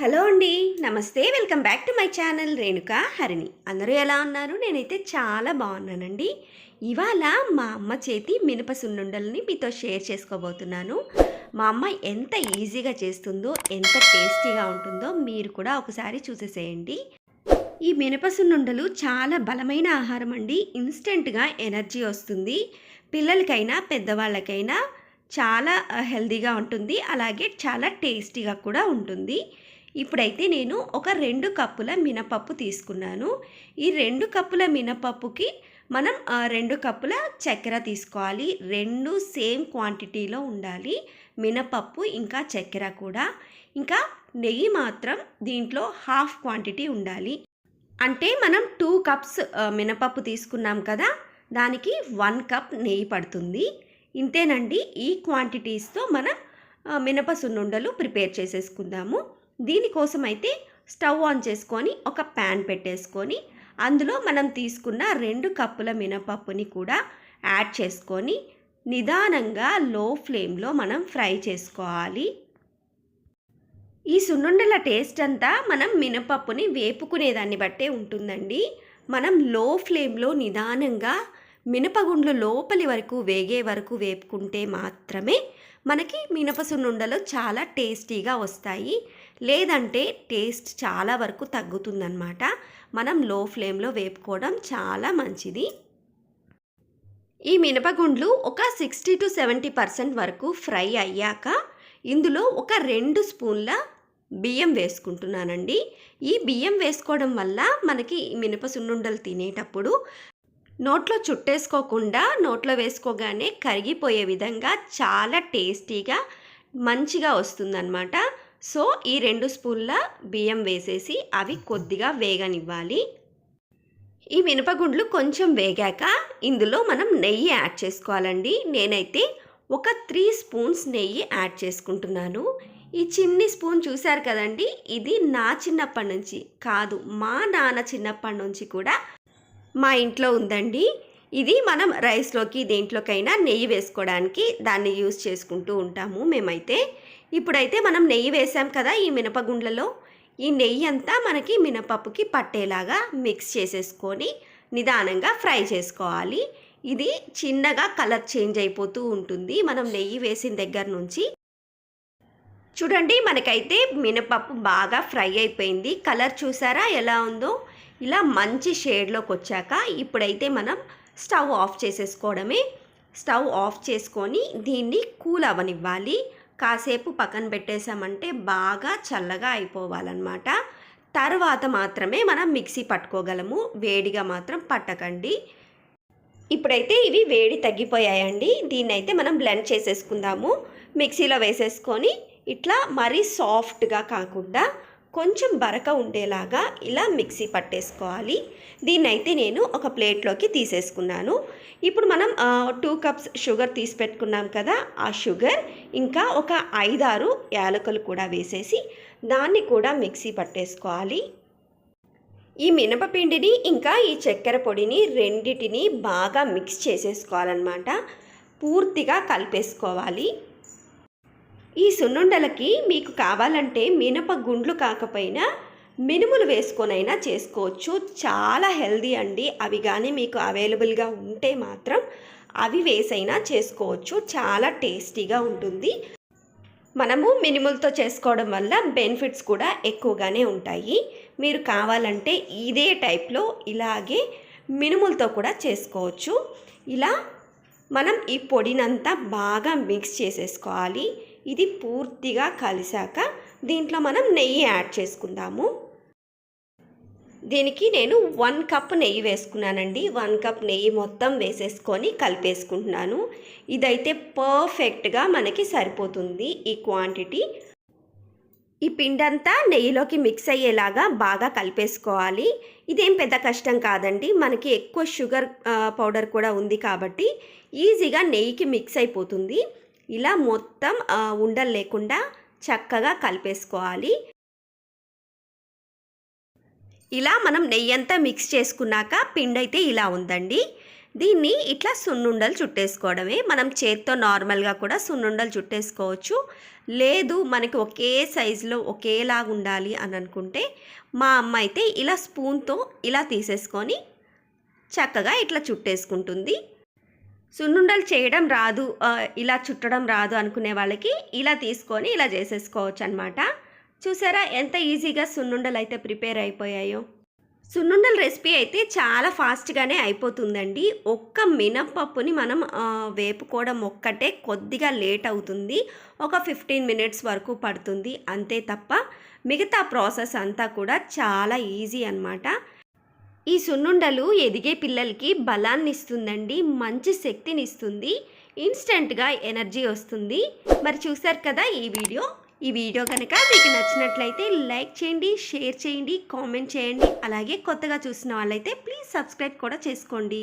Hello అండి నమస్తే welcome back to my channel Renuka Harini. అందరూ ఎలా ఉన్నారు? నేనైతే చాలా బాగున్నానండి. ఇవాళ మా అమ్మ చేతి మినప సున్నుండల్ని మీతో షేర్ చేసుకోబోతున్నాను. మా అమ్మ ఎంత ఈజీగా చేస్తుందో ఎంత టేస్టీగా ఉంటుందో మీరు కూడా ఒకసారి చూసేసేయండి. ఈ మినప సున్నుండలు చాలా బలమైన ఆహారం అండి. ఇన్స్టెంట్గా ఎనర్జీ వస్తుంది. పిల్లలకైనా పెద్దవాళ్ళకైనా చాలా హెల్దీగా ఉంటుంది. అలాగే చాలా టేస్టీగా కూడా ఉంటుంది. ఇప్పుడైతే నేను ఒక రెండు కప్పుల మినపప్పు తీసుకున్నాను. ఈ రెండు కప్పుల మినపప్పుకి మనం రెండు కప్పుల చక్కెర తీసుకోవాలి. రెండు సేమ్ క్వాంటిటీలో ఉండాలి. మినపప్పు ఇంకా చక్కెర కూడా. ఇంకా నెయ్యి మాత్రం దీంట్లో హాఫ్ క్వాంటిటీ ఉండాలి. అంటే మనం టూ కప్స్ మినపప్పు తీసుకున్నాం కదా దానికి వన్ కప్ నెయ్యి పడుతుంది. ఇంతేనండి. ఈ క్వాంటిటీస్తో మనం మినప సున్నుండలు ప్రిపేర్ చేసేసుకుందాము. దీనికోసం అయితే స్టవ్ ఆన్ చేసుకొని ఒక ప్యాన్ పెట్టేసుకొని అందులో మనం తీసుకున్న రెండు కప్పుల మినపప్పుని కూడా యాడ్ చేసుకొని నిదానంగా లో ఫ్లేమ్లో మనం ఫ్రై చేసుకోవాలి. ఈ సున్నుండల టేస్ట్ అంతా మనం మినపప్పుని వేపుకునేదాన్ని బట్టే ఉంటుందండి. మనం లో ఫ్లేమ్లో నిదానంగా మినపగుండ్లు లోపలి వరకు వేగే వరకు వేపుకుంటే మాత్రమే మనకి మినప సున్నుండలు చాలా టేస్టీగా వస్తాయి. లేదంటే టేస్ట్ చాలా వరకు తగ్గుతుందన్నమాట. మనం లో ఫ్లేమ్లో వేపుకోవడం చాలా మంచిది. ఈ మినపగుండ్లు ఒక సిక్స్టీ టు సెవెంటీ పర్సెంట్ వరకు ఫ్రై అయ్యాక ఇందులో ఒక రెండు స్పూన్ల బియ్యం వేసుకుంటున్నానండి. ఈ బియ్యం వేసుకోవడం వల్ల మనకి మినప సున్నుండలు తినేటప్పుడు నోట్లో చుట్టేసుకోకుండా నోట్లో వేసుకోగానే కరిగిపోయే విధంగా చాలా టేస్టీగా మంచిగా వస్తుందన్నమాట. సో ఈ రెండు స్పూన్ల బియ్యం వేసేసి అవి కొద్దిగా వేగనివ్వాలి. ఈ మినపగుండ్లు కొంచెం వేగాక ఇందులో మనం నెయ్యి యాడ్ చేసుకోవాలండి. నేనైతే ఒక త్రీ స్పూన్స్ నెయ్యి యాడ్ చేసుకుంటున్నాను. ఈ చిన్ని స్పూన్ చూశారు కదండి? ఇది నా చిన్నప్పటి నుంచి కాదు మా నాన్న చిన్నప్పటి నుంచి కూడా మా ఇంట్లో ఉందండి. ఇది మనం రైస్లోకి దేంట్లోకైనా నెయ్యి వేసుకోవడానికి దాన్ని యూస్ చేసుకుంటూ ఉంటాము మేమైతే. ఇప్పుడైతే మనం నెయ్యి వేసాం కదా ఈ మినపగుండ్లలో. ఈ నెయ్యి అంతా మనకి మినపప్పుకి పట్టేలాగా మిక్స్ చేసేసుకొని నిదానంగా ఫ్రై చేసుకోవాలి. ఇది చిన్నగా కలర్ చేంజ్ అయిపోతూ ఉంటుంది మనం నెయ్యి వేసిన దగ్గర నుంచి. చూడండి మనకైతే మినపప్పు బాగా ఫ్రై అయిపోయింది. కలర్ చూసారా ఎలా ఉందో? ఇలా మంచి షేడ్లోకి వచ్చాక ఇప్పుడైతే మనం స్టవ్ ఆఫ్ చేసేసుకోవడమే. స్టవ్ ఆఫ్ చేసుకొని దీన్ని కూల్ అవ్వనివ్వాలి కాసేపు పక్కన పెట్టేసామంటే బాగా చల్లగా అయిపోవాలన్నమాట. తర్వాత మాత్రమే మనం మిక్సీ పట్టుకోగలము. వేడిగా మాత్రం పట్టకండి. ఇప్పుడైతే ఇవి వేడి తగ్గిపోయాయండి. దీన్ని అయితే మనం బ్లెండ్ చేసేసుకుందాము. మిక్సీలో వేసేసుకొని ఇట్లా మరీ సాఫ్ట్గా కాకుండా కొంచెం బరక ఉండేలాగా ఇలా మిక్సీ పట్టేసుకోవాలి. దీన్ని అయితే నేను ఒక ప్లేట్లోకి తీసేసుకున్నాను. ఇప్పుడు మనం టూ కప్స్ షుగర్ తీసి పెట్టుకున్నాం కదా ఆ షుగర్ ఇంకా ఒక ఐదారు యాలకులు కూడా వేసేసి దాన్ని కూడా మిక్సీ పట్టేసుకోవాలి. ఈ మినపపిండిని ఇంకా ఈ చక్కెర పొడిని రెండిటిని బాగా మిక్స్ చేసేసుకోవాలన్నమాట. పూర్తిగా కలిపేసుకోవాలి. ఈ సున్నుండలకి మీకు కావాలంటే మినప గుండ్లు కాకపోయినా మినుములు వేసుకొనైనా చేసుకోవచ్చు. చాలా హెల్దీ అండి. అవి కానీ మీకు అవైలబుల్గా ఉంటే మాత్రం అవి వేసైనా చేసుకోవచ్చు. చాలా టేస్టీగా ఉంటుంది. మనము మినుములతో చేసుకోవడం వల్ల బెనిఫిట్స్ కూడా ఎక్కువగానే ఉంటాయి. మీరు కావాలంటే ఇదే టైప్లో ఇలాగే మినుములతో కూడా చేసుకోవచ్చు. ఇలా మనం ఈ పొడినంతా బాగా మిక్స్ చేసేసుకోవాలి. ఇది పూర్తిగా కలిసాక దీంట్లో మనం నెయ్యి యాడ్ చేసుకుందాము. దీనికి నేను వన్ కప్ నెయ్యి వేసుకున్నానండి. వన్ కప్ నెయ్యి మొత్తం వేసేసుకొని కలిపేసుకుంటున్నాను. ఇదైతే పర్ఫెక్ట్గా మనకి సరిపోతుంది ఈ క్వాంటిటీ. ఈ పిండంతా నెయ్యిలోకి మిక్స్ అయ్యేలాగా బాగా కలిపేసుకోవాలి. ఇదేం పెద్ద కష్టం కాదండి. మనకి ఎక్కువ షుగర్ పౌడర్ కూడా ఉంది కాబట్టి ఈజీగా నెయ్యికి మిక్స్ అయిపోతుంది. ఇలా మొత్తం ఉండలు లేకుండా చక్కగా కలిపేసుకోవాలి. ఇలా మనం నెయ్యి అంతా మిక్స్ చేసుకున్నాక పిండి అయితే ఇలా ఉందండి. దీన్ని ఇట్లా సున్నుండలు చుట్టేసుకోవడమే. మనం చేత్తో నార్మల్గా కూడా సున్నుండలు చుట్టేసుకోవచ్చు. లేదు మనకి ఒకే సైజులో ఒకేలాగా ఉండాలి అని అనుకుంటే మా అమ్మ అయితే ఇలా స్పూన్తో ఇలా తీసేసుకొని చక్కగా ఇట్లా చుట్టేసుకుంటుంది. సున్నుండలు చేయడం రాదు ఇలా చుట్టడం రాదు అనుకునే వాళ్ళకి ఇలా తీసుకొని ఇలా చేసేసుకోవచ్చు అనమాట చూసారా ఎంత ఈజీగా సున్నుండలు అయితే ప్రిపేర్ అయిపోయాయో. సున్నుండల రెసిపీ అయితే చాలా ఫాస్ట్గానే అయిపోతుందండి. ఒక్క మినప్పప్పుని మనం వేపుకోవడం ఒక్కటే కొద్దిగా లేట్ అవుతుంది. ఒక ఫిఫ్టీన్ మినిట్స్ వరకు పడుతుంది. అంతే తప్ప మిగతా ప్రాసెస్ అంతా కూడా చాలా ఈజీ అనమాట ఈ సున్నుండలు ఎదిగే పిల్లలకి బలాన్ని ఇస్తుందండి మంచి శక్తిని ఇస్తుంది ఇన్స్టెంట్గా ఎనర్జీ వస్తుంది. మరి చూసారు కదా ఈ వీడియో? ఈ వీడియో కనుక మీకు నచ్చినట్లయితే లైక్ చేయండి షేర్ చేయండి కామెంట్ చేయండి. అలాగే కొత్తగా చూసిన వాళ్ళైతే ప్లీజ్ సబ్స్క్రైబ్ కూడా చేసుకోండి.